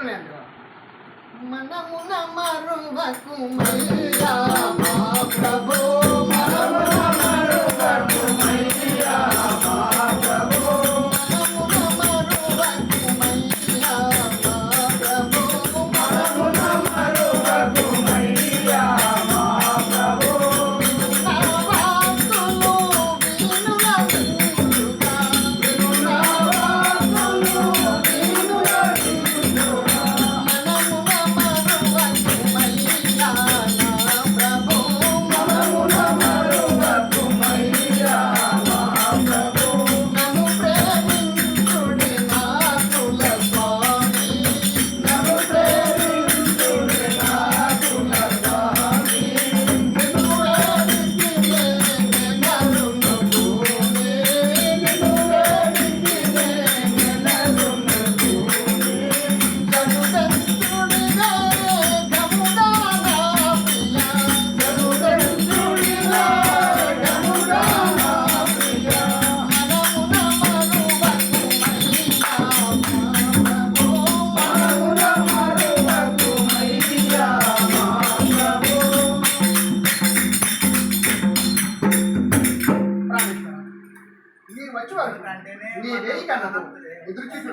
ఎప్పుడు నేను మనము మరువకు మయ్యా నీ వేయి కన్నా ఎదురు చూసి